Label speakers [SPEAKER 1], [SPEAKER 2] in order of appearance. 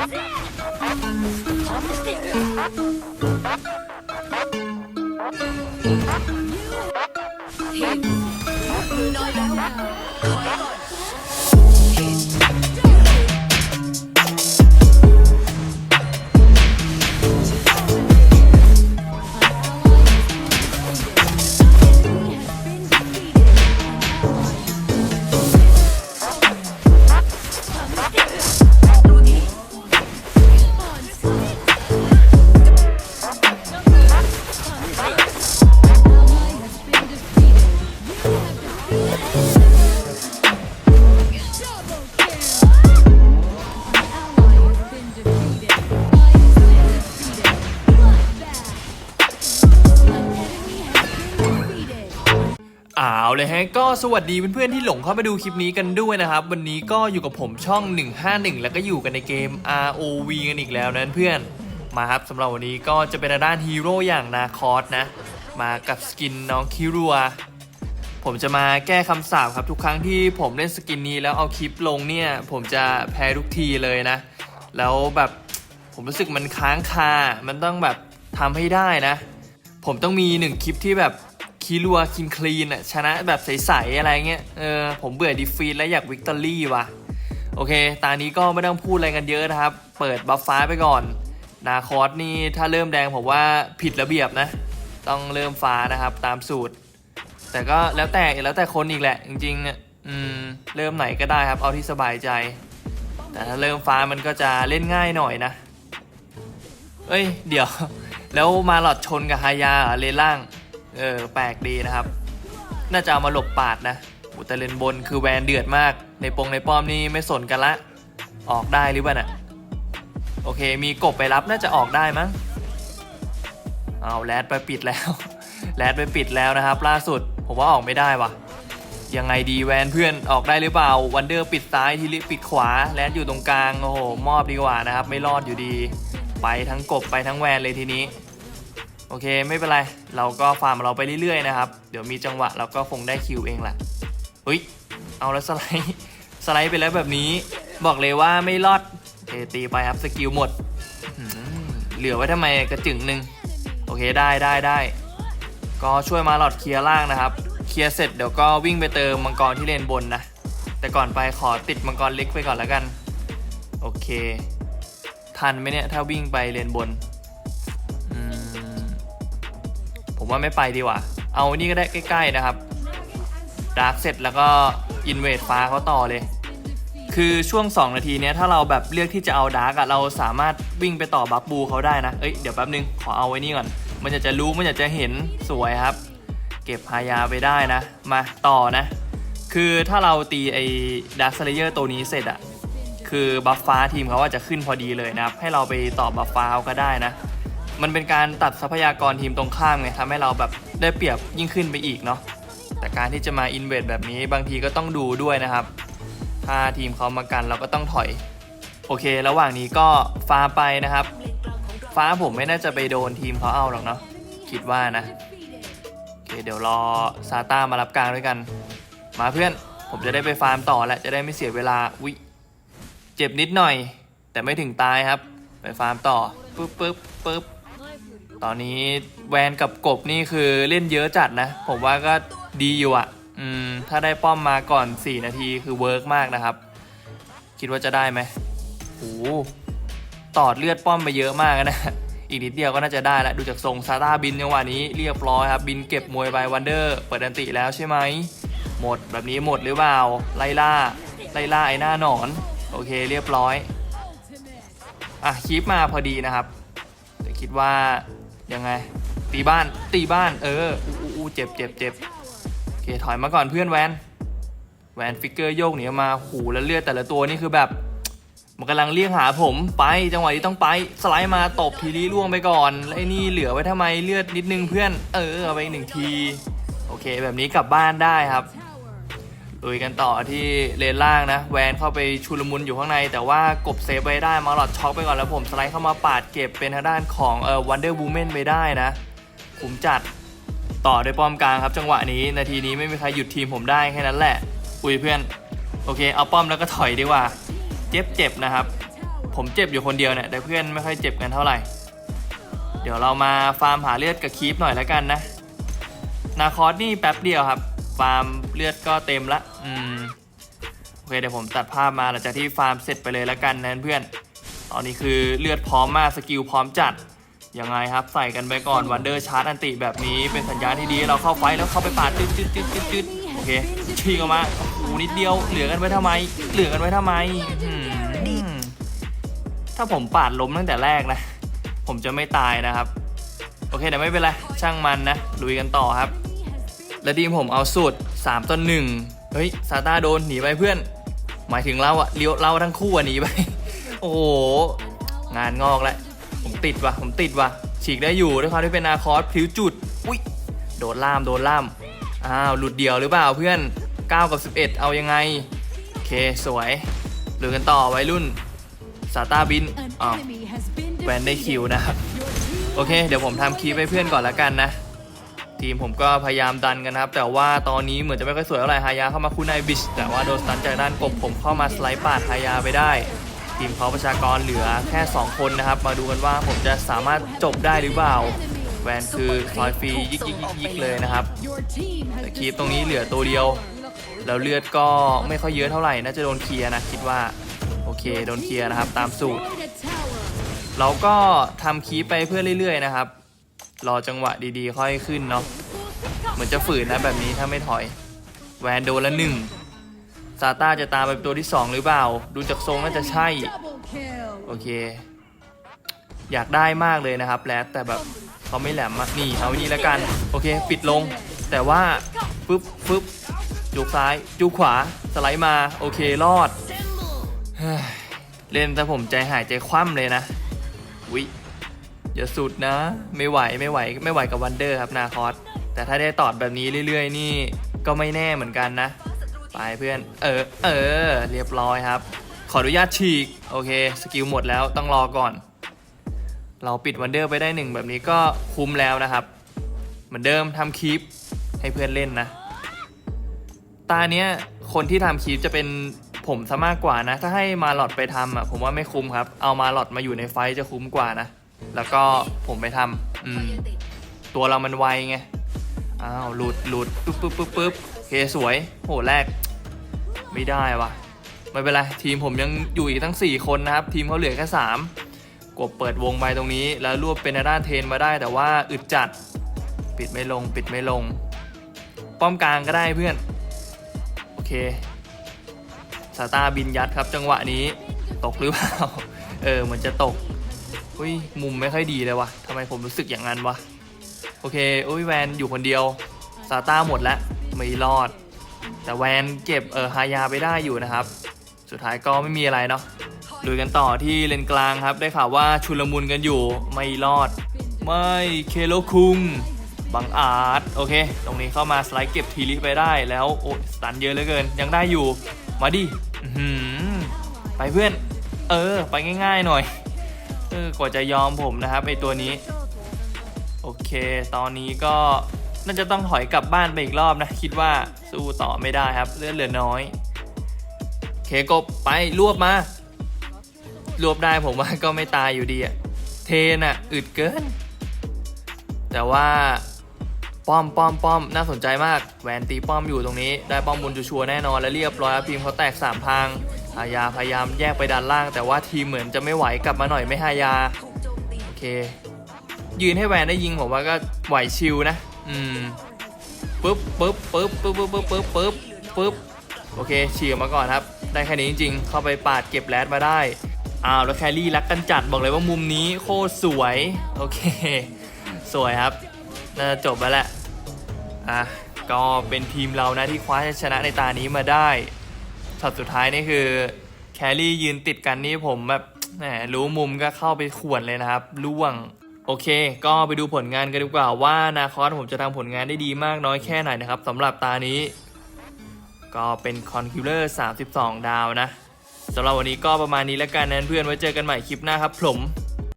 [SPEAKER 1] มือ อ้า
[SPEAKER 2] วเลยฮะก็สวัสดีเพื่อนๆที่หลงเข้ามาดูคลิปนี้กันด้วยนะครับ วันนี้ก็อยู่กับผมช่อง 151 แล้วก็อยู่กันในเกม ROV กันอีกแล้วนะเพื่อนมาครับสำหรับวันนี้ก็จะเป็นด้านฮีโร่อย่างนาคอสนะ มากับสกินน้องคิรัว ผมจะมาแก้คำสาปครับทุกครั้งที่ผมเล่นสกินนี้แล้วเอาคลิปลงเนี่ย ผมจะแพ้ทุกทีเลยนะ แล้วแบบผมรู้สึกมันค้างคา มันต้องแบบทำให้ได้นะ ผมต้องมีหนึ่งคลิปที่แบบ คีรัวคินคลีนอะชนะแบบใสๆอะไรเงี้ยเออผมเบื่อดีฟีนแล้วอยากวิกตอรี่ว่ะโอเคตอนนี้ก็ไม่ต้องพูดอะไรกันเยอะนะครับ เปิดบัฟฟ้าไปก่อน นาคอสนี่ถ้าเริ่มแดงผมว่าผิดระเบียบนะ ต้องเริ่มฟ้านะครับตามสูตร แต่ก็แล้วแต่แล้วแต่คนอีกแหละ จริงๆอืมเริ่มไหนก็ได้ครับ เอาที่สบายใจ แต่ถ้าเริ่มฟ้ามันก็จะเล่นง่ายหน่อยนะ เอ้ย เดี๋ยว แล้วมาหลอดชนกับฮายาเหรอเลนล่าง เออแปลกดีนะครับ น่าจะเอามาหลบปาดนะอุตเลนบนคือแวนเดือดมาก ในปงในป้อมนี่ไม่สนกันละ ออกได้หรือเปล่าน่ะโอเคมีกบไปรับน่าจะออกได้มั้งเอาแรดไปปิดแล้วแรดไปปิดแล้วนะครับ ล่าสุดผมว่าออกไม่ได้ว่ะยังไงดีแวนเพื่อนออกได้หรือเปล่าวันเดอร์ปิดซ้ายทีลิปิดขวาแรดอยู่ตรงกลางโอ้โหมอบดีกว่านะครับ ไม่รอดอยู่ดี ไปทั้งกบไปทั้งแวนเลยทีนี้ โอเคไม่เป็นไร เราก็ฟาร์มเราไปเรื่อยๆนะครับ เดี๋ยวมีจังหวะเราก็คงได้คิวเองแหละเฮ้ย เอาแล้วสไลด์สไลด์ไปแล้วแบบนี้ บอกเลยว่าไม่รอดเตีไปครับสกิลหมดหเหลือไว้ทำไมกระจึงหนึ่งโอเคได้ได้ได้ ก็ช่วยมาหลอดเคลียร์ล่างนะครับ เคลียร์เสร็จเดี๋ยวก็วิ่งไปเติมมังกรที่เลนบนนะ แต่ก่อนไปขอติดมังกรเล็กไปก่อนแล้วกัน โอเค ทันไหมเนี่ยถ้าวิ่งไปเลนบน ว่าไม่ไปดีกว่า เอานี่ก็ได้ใกล้ ๆนะครับดาร์กเสร็จแล้วก็อินเวดฟ้าเขาต่อเลย คือช่วง 2 นาทีเนี้ยถ้าเราแบบเลือกที่จะเอาดาร์กอะเราสามารถวิ่งไปต่อบัฟบูเขาได้นะ เอ้ยเดี๋ยวแป๊บนึง ขอเอาไว้นี่ก่อน มันจะจะรู้มันจะจะเห็นสวยครับ เก็บพายาไปได้นะ มาต่อนะ คือถ้าเราตีไอ้ดาร์คสเลเยอร์ตัวนี้เสร็จอะคือบัฟฟ้าทีมเขาว่าจะขึ้นพอดีเลยนะครับ ให้เราไปต่อบัฟฟ้าเขาก็ได้นะ มันเป็นการตัดทรัพยากรทีมตรงข้ามไงทำให้เราแบบได้เปรียบยิ่งขึ้นไปอีกเนาะแต่การที่จะมาอินเวดแบบนี้บางทีก็ต้องดูด้วยนะครับ ถ้าทีมเขามากันเราก็ต้องถอย โอเค ระหว่างนี้ก็ฟ้าไปนะครับ ฟ้าผมไม่น่าจะไปโดนทีมเขาเอาหรอกเนาะคิดว่านะโอเคเดี๋ยวรอซาต้ามารับกลางด้วยกัน มาเพื่อนผมจะได้ไปฟาร์มต่อแล้วจะได้ไม่เสียเวลาวิเจ็บนิดหน่อย แต่ไม่ถึงตายครับ ไปฟาร์มต่อปึ๊บปึ๊บปึ๊บ ตอนนี้แวนกับกบนี่คือเล่นเยอะจัดนะ ผมว่าก็ดีอยู่อะ่ะอืม ถ้าได้ป้อมมาก่อน 4 นาทีคือเวิร์กมากนะครับ คิดว่าจะได้ไหมโอ้โหตอดเลือดป้อมไปเยอะมากนะ อีกนิดเดียวก็น่าจะได้แล้วดูจากทรงซาต้าบินจังหวะนี้เรียบร้อยครับ บินเก็บมวยไปวันเดอร์เปิดอันติแล้วใช่ไหม หมดแบบนี้หมดหรือเปล่า ไล่ล่า ไล่ล่าไอ้หน้าหนอน โอเคเรียบร้อย อะคลิปมาพอดีนะครับแต่คิดว่า ยังไง ตีบ้านตีบ้านเอออู้อู้เจ็บเจ็บเจ็บโอเคถอยมาก่อนเพื่อนแวนแวนฟิกเกอร์โยกหนีออกมาหูแล้วเลือดแต่ละตัวนี่คือแบบ มันกำลังเรียกหาผมไปจังหวะนี้ต้องไป สไลด์มาตบทีนี้ล่วงไปก่อนแล้วไอ้นี่เหลือไว้ทำไมเลือดนิดนึงเพื่อน เออเอาไปอีกหนึ่งที โอเค แบบนี้กลับบ้านได้ครับ ลุยกันต่อที่เลนล่างนะ แวนเข้าไปชุลมุนอยู่ข้างใน แต่ว่ากบเซฟไว้ได้มาหลอดช็อกไปก่อนแล้วผมสไลด์เข้ามาปาดเก็บเป็นทางด้านของเอ่อวันเดอร์วูแมนไปได้นะผมจัดต่อด้วยป้อมกลางครับ จังหวะนี้นาทีนี้ไม่มีใครหยุดทีมผมได้แค่นั้นแหละ อุ้ยเพื่อน โอเค เอาป้อมแล้วก็ถอยดีกว่า เจ็บเจ็บนะครับ ผมเจ็บอยู่คนเดียวเนี่ยแต่เพื่อนไม่ค่อยเจ็บกันเท่าไหร่ เดี๋ยวเรามาฟาร์มหาเลือดกับคีปหน่อยแล้วกันนะ นาคอสนี่แป๊บเดียวครับ ฟาร์มเลือดก็เต็มละอืมโอเคเดี๋ยวผมตัดภาพมาหลังจากที่ฟาร์มเสร็จไปเลยแล้วกันนะเพื่อนตอนนี้คือเลือดพร้อมมากสกิลพร้อมจัดยังไงครับใส่กันไปก่อนวันเดอร์ชาร์จอันติแบบนี้เป็นสัญญาณที่ดีเราเข้าไฟแล้วเข้าไปปาดจึ๊ดจึ๊ดจึ๊ดจึ๊ดจึ๊ดโอเคชิงออกมาโอ้นิดเดียวเหลือกันไว้ทำไม เหลือกันไว้ทำไมอืมถ้าผมปาดล้มตั้งแต่แรกนะ ผมจะไม่ตายนะครับ โอเคแต่ไม่เป็นไรช่างมันนะลุยกันต่อครับ และทีมผมเอาสุด3ต่อ1เฮ้ยซาต้าโดนหนีไปเพื่อน หมายถึงเราอะเลี้ยวเราทั้งคู่อะหนีไป โอ้โห งานงอกแล้วผมติดว่ะ ผมติดว่ะ ฉีกได้อยู่ด้วยความที่เป็นนาคอสพิ้วจุด อุ้ย โดนล่าม โดนล่าม อ้าว หลุดเดียวหรือเปล่าเพื่อน 9 กับ 11 เอายังไง โอเค สวยเหลือกันต่อไวรุ่นซาต้าบิน
[SPEAKER 1] An
[SPEAKER 2] อ้าวแวนได้คิวนะครับ โอเค เดี๋ยวผมทำคีย์ให้เพื่อนก่อนละกันนะ ทีมผมก็พยายามดันกันนะครับแต่ว่าตอนนี้เหมือนจะไม่ค่อยสวยเท่าไหร่ฮายาเข้ามาคู่ในบิชแต่ว่าโดนสตันจากด้านกบผมเข้ามาสไลด์ปาดฮายาไปได้ ทีมเขาประชากรเหลือแค่ 2 คนนะครับ มาดูกันว่าผมจะสามารถจบได้หรือเปล่า แวนคือซอยฟรียิกยิกยิกยิกเลยนะครับแต่คีปตรงนี้เหลือตัวเดียว แล้วเลือดก็ไม่ค่อยเยอะเท่าไหร่น่าจะโดนเคลียร์นะคิดว่าโอเคโดนเคลียร์นะครับตามสูตรเราก็ทำคีปไปเพื่อเรื่อยๆนะครับ รอจังหวะดีๆ ค่อยขึ้นเนาะเหมือนจะฝืนนะแบบนี้ถ้าไม่ถอย แวนโดนละหนึ่งซาต้าจะตามไปตัวที่ 2 หรือเปล่า ดูจากทรงน่าจะใช่ โอเค อยากได้มากเลยนะครับแรดแต่แบบเขาไม่แหลมอะนี่เอานี่แล้วกัน โอเค ปิดลง แต่ว่าปึ๊บปึ๊บจุกซ้ายจุกขวา สไลด์มา โอเค รอดเฮ้ยเล่นแต่ผมใจหายใจคว่ำเลยนะวิ อย่าสุดนะ ไม่ไหวไม่ไหวไม่ไหวกับวันเดอร์ครับนาคอสแต่ถ้าได้ตอดแบบนี้เรื่อย ๆ นี่ก็ไม่แน่เหมือนกันนะ ไปเพื่อน เออ เออ เรียบร้อยครับ ขออนุญาตฉีก โอเค สกิลหมดแล้วต้องรอก่อน เราปิดวันเดอร์ไปได้หนึ่งแบบนี้ก็คุ้มแล้วนะครับ เหมือนเดิมทำคลิปให้เพื่อนเล่นนะ ตาเนี้ยคนที่ทำคลิปจะเป็นผมซะมากกว่านะ ถ้าให้มาหลอดไปทำอะผมว่าไม่คุ้มครับ เอามาหลอดมาอยู่ในไฟจะคุ้มกว่านะ แล้วก็ผมไปทำอืมตัวเรามันไวไง อ้าวหลุดหลุดปึ๊บปึ๊บปึ๊บปึ๊บโอเคสวย โหแรก ไม่ได้วะไม่เป็นไร ทีมผมยังอยู่อีกทั้ง 4 คนนะครับ ทีมเขาเหลือแค่ 3 กบเปิดวงไปตรงนี้ แล้วรวบเป็นด้านเทนมาได้ แต่ว่าอึดจัด ปิดไม่ลง ปิดไม่ลง ป้อมกลางก็ได้เพื่อน โอเคซาตาบินยัดครับจังหวะนี้ ตกหรือเปล่า เออเหมือนจะตก อุ้ยมุมไม่ค่อยดีเลยวะทำไมผมรู้สึกอย่างนั้นวะ โอเคอุ้ยแวนอยู่คนเดียวซาต้าหมดแล้วไม่รอด แต่แวนเก็บเออฮายาไปได้อยู่นะครับ สุดท้ายก็ไม่มีอะไรเนาะลุยกันต่อที่เลนกลางครับ ได้ข่าวว่าชุลมุนกันอยู่ไม่รอด ไม่เคโลคุงบังอาจโอเค ตรงนี้เข้ามาสไลด์เก็บทีลิไปได้แล้วโอ้สตันเยอะเหลือเกิน ยังได้อยู่ มาดิไปเพื่อน เออ ไปง่ายๆหน่อย เออกว่าจะยอมผมนะครับไอตัวนี้ โอเค ตอนนี้ก็น่าจะต้องถอยกลับบ้านไปอีกรอบนะ คิดว่าสู้ต่อไม่ได้ครับเลือดเหลือน้อย เคกบไปรวบมา รวบได้ผมว่าก็ไม่ตายอยู่ดีอะเทนอะอึดเกิน แต่ว่าป้อมป้อมป้อมน่าสนใจมากแวนตีป้อมอยู่ตรงนี้ ได้ป้อมบนชัวแน่นอนและเรียบร้อยครับทีมเขาแตกสามทาง ฮายาพยายามแยกไปด้านล่าง แต่ว่าทีมเหมือนจะไม่ไหวกลับมาหน่อยไม่ฮายาโอเค ยืนให้แวนได้ยิงผมว่าก็ไหวชิวนะ อืมปึ๊บปึ๊บปึ๊บปึ๊บปึ๊บปึ๊บปึ๊บปึ๊บปึ๊บโอเคเฉียมาก่อนครับ ได้แค่นี้จริงๆ เข้าไปปาดเก็บแรดมาได้อ้าวแล้วแครี่รักกันจัดบอกเลยว่ามุมนี้โคตรสวย โอเค สวยครับน่าจะจบแล้วแหละอะก็เป็นทีมเรานะที่คว้าชัยชนะในตานี้มาได้ ช็อตสุดท้ายนี่คือแครี่ยืนติดกันนี่ผมแบบแหมรู้มุมก็เข้าไปข่วนเลยนะครับล่วงโอเค ก็ไปดูผลงานกันดีกว่าว่านาคอสผมจะทำผลงานได้ดีมากน้อยแค่ไหนนะครับสำหรับตานี้ ก็เป็นคอนคิวเลอร์ 32 ดาวนะสำหรับวันนี้ก็ประมาณนี้แล้วกันนะเพื่อนไว้เจอกันใหม่คลิปหน้าครับผม